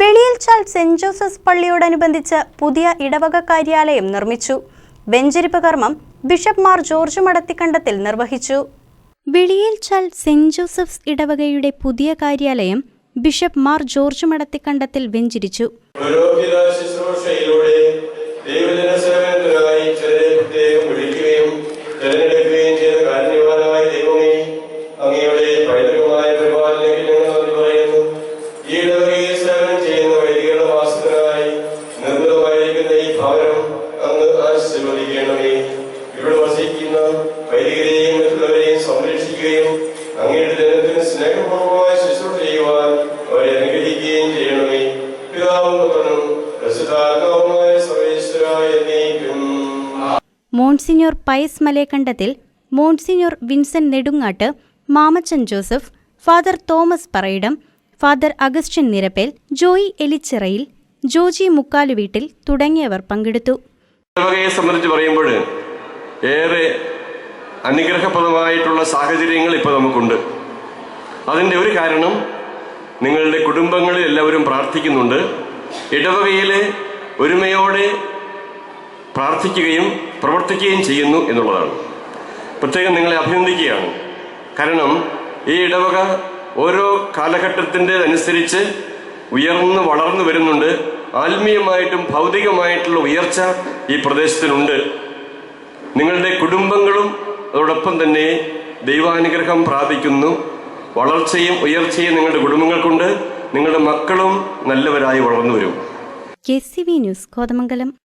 വെളിയൽച്ചാൽ saint Joseph's പള്ളിയോടനുബന്ധിച്ച് പുതിയ ഇടവക കാര്യാലയം നിർമ്മിച്ചു. വെഞ്ചരിപ്പ് കർമ്മം ബിഷപ്പ് മാർ ജോർജ് മടത്തിക്കണ്ടത്തിൽ നിർവഹിച്ചു. വെളിയേൽച്ചാൽ സെന്റ് ജോസഫ്സ് ഇടവകയുടെ പുതിയ കാര്യാലയം ബിഷപ്പ് മാർ ജോർജ് മടത്തിക്കണ്ടത്തിൽ വെഞ്ചരിച്ചു. അങ്ങ് ആശീർവദിക്കണമേ. ഇവിടെ വസിക്കുന്ന വൈദികരെയും മറ്റുള്ളവരെയും സംരക്ഷിക്കുകയും അങ്ങയുടെ ജനത്തിന് സ്നേഹപൂർവമായി ശുശ്രൂഷ ചെയ്യുവാൻ അവരെ അനുഗ്രഹിക്കുകയും ചെയ്യണമേ. പിതാവും പുത്രനും പ്രസിദ്ധാത്മാവുമായ സർവേശ്വരായ monsignor Pius Malekandathil monsignor Vincent Nedungatt Mamachan Joseph father Thomas Parayidam father Augustine Nirappel Joy Elichirayil Joji Mukkaluveettil തുടങ്ങിയവർ പങ്കെടുത്തു. ഇടവകയെ സംബന്ധിച്ച് പറയുമ്പോൾ ഏറെ അനുഗ്രഹപ്രദമായിട്ടുള്ള സാഹചര്യങ്ങൾ ഇപ്പോൾ നമുക്കുണ്ട്. അതിന്റെ ഒരു കാരണം നിങ്ങളുടെ കുടുംബങ്ങളിൽ എല്ലാവരും പ്രാർത്ഥിക്കുന്നുണ്ട്. ഇടവകയിലെ ഒരുമയോടെ പ്രാർത്ഥിക്കുകയും പ്രവർത്തിക്കുകയും ചെയ്യുന്നു എന്നുള്ളതാണ്. പ്രത്യേകം നിങ്ങളെ അഭിനന്ദിക്കുകയാണ്. കാരണം ഈ ഇടവക ഓരോ കാലഘട്ടത്തിന്റെ അനുസരിച്ച് ഉയർന്ന് വളർന്നു വരുന്നുണ്ട്. ആത്മീയമായിട്ടും ഭൗതികമായിട്ടുള്ള ഉയർച്ച ഈ പ്രദേശത്തിനുണ്ട്. നിങ്ങളുടെ കുടുംബങ്ങളും അതോടൊപ്പം തന്നെ ദൈവാനുഗ്രഹം പ്രാപിക്കുന്നു. വളർച്ചയും ഉയർച്ചയും നിങ്ങളുടെ കുടുംബങ്ങൾക്കുണ്ട്. നിങ്ങളുടെ മക്കളും നല്ലവരായി വളർന്നു വരും. K C V news Kothamangalam.